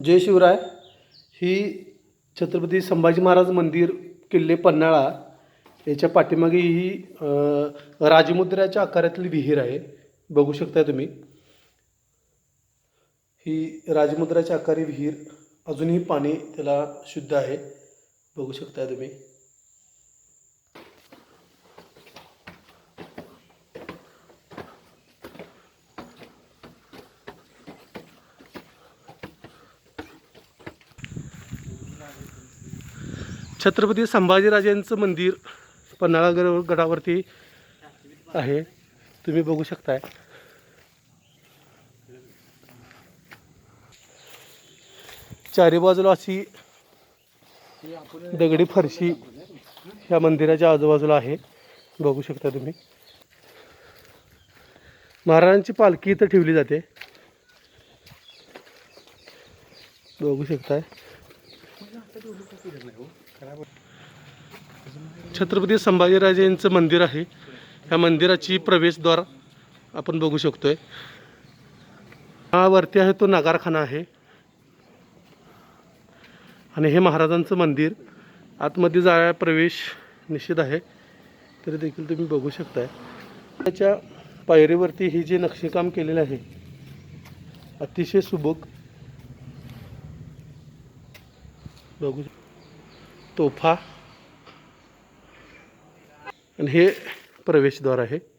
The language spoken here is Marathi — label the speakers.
Speaker 1: जय शिवराय. ही छत्रपती संभाजी महाराज मंदिर किल्ले पन्हाळा याच्या पाठीमागे ही राजमुद्राच्या आकारातली विहीर आहे. बघू शकता तुम्ही. ही राजमुद्राच्या आकारी विहीर अजूनही पाणी त्याला शुद्ध आहे. बघू शकता तुम्ही. छत्रपती संभाजीराजेंचं मंदिर पन्हाळागड गडावरती आहे. तुम्ही बघू शकताय. चारी बाजूला अशी दगडी फरशी ह्या मंदिराच्या आजूबाजूला आहे. बघू शकता तुम्ही. महाराजांची पालखी इथं ठेवली जाते. बघू शकताय. छत्रपती संभाजीराजेंचं मंदिर आहे. ह्या मंदिराची प्रवेशद्वार आपण बघू शकतोय. हा वरती आहे तो नगारखाना आहे. आणि हे महाराजांचं मंदिर. आतमध्ये जाया प्रवेश निषेध आहे. तरी देखील तुम्ही बघू शकताय. त्याच्या पायरीवरती ही जे नक्षीकाम केलेलं आहे अतिशय सुबक बघू. तोफा. आणि हे प्रवेशद्वार आहे.